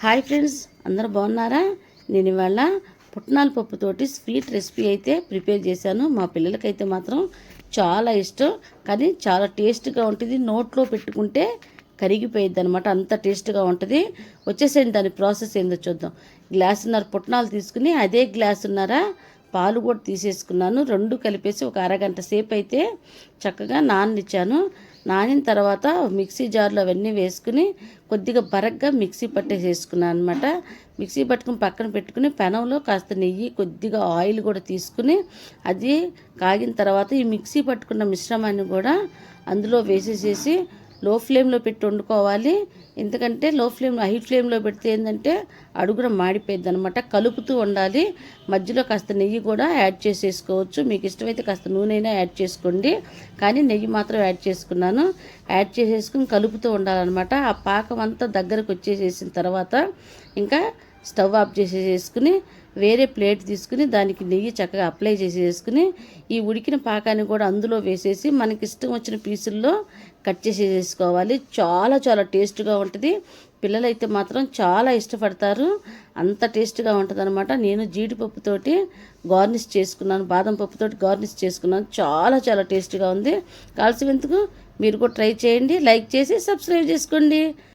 Hi friends అందరూ బాగున్నారా? నేను ఇవాళ పుట్నాల పప్పుతోటి స్వీట్ రెసిపీ అయితే ప్రిపేర్ చేశాను. మా పిల్లలకైతే మాత్రం చాలా ఇష్టం కానీ చాలా టేస్ట్గా ఉంటుంది. నోట్లో పెట్టుకుంటే కరిగిపోయిద్ది అనమాట అంత టేస్ట్గా ఉంటుంది. వచ్చేసేయండి దాని ప్రాసెస్ ఏందో చూద్దాం. గ్లాసున్నర పుట్నాలు తీసుకుని అదే గ్లాసున్నర పాలు కూడా తీసేసుకున్నాను. రెండు కలిపేసి ఒక అరగంట సేపు అయితే చక్కగా నాననిచ్చాను. నానిన తర్వాత మిక్సీ జార్లో అవన్నీ వేసుకుని కొద్దిగా బరగ్గా మిక్సీ పట్టేసేసుకున్నాను అనమాట మిక్సీ పట్టుకుని పక్కన పెట్టుకుని పెనంలో కాస్త నెయ్యి కొద్దిగా ఆయిల్ కూడా తీసుకుని అది కాగిన తర్వాత ఈ మిక్సీ పట్టుకున్న మిశ్రమాన్ని కూడా అందులో వేసేసేసి లో ఫ్లేమ్లో పెట్టి వండుకోవాలి. ఎందుకంటే లో ఫ్లేమ్ హై ఫ్లేమ్లో పెడితే ఏంటంటే అడుగున మాడిపోయింది అనమాట కలుపుతూ ఉండాలి. మధ్యలో కాస్త నెయ్యి కూడా యాడ్ చేసేసుకోవచ్చు. మీకు ఇష్టమైతే కాస్త నూనె యాడ్ చేసుకోండి. కానీ నెయ్యి మాత్రం యాడ్ చేసుకున్నాను. యాడ్ చేసేసుకుని కలుపుతూ ఉండాలన్నమాట. ఆ పాకం అంతా దగ్గరకు వచ్చేసేసిన తర్వాత ఇంకా స్టవ్ ఆఫ్ చేసేసుకుని వేరే ప్లేట్ తీసుకుని దానికి నెయ్యి చక్కగా అప్లై చేసేసుకుని ఈ ఉడికిన పాకాన్ని కూడా అందులో వేసేసి మనకి ఇష్టం వచ్చిన పీసుల్లో కట్ చేసేసుకోవాలి చాలా చాలా టేస్ట్గా ఉంటుంది. పిల్లలైతే మాత్రం చాలా ఇష్టపడతారు. అంత టేస్ట్గా ఉంటుంది అనమాట నేను జీడిపప్పుతోటి గార్నిష్ చేసుకున్నాను బాదం పప్పుతోటి గార్నిష్ చేసుకున్నాను. చాలా చాలా టేస్ట్గా ఉంది. కాల్సినందుకు మీరు కూడా ట్రై చేయండి లైక్ చేసి సబ్స్క్రైబ్ చేసుకోండి.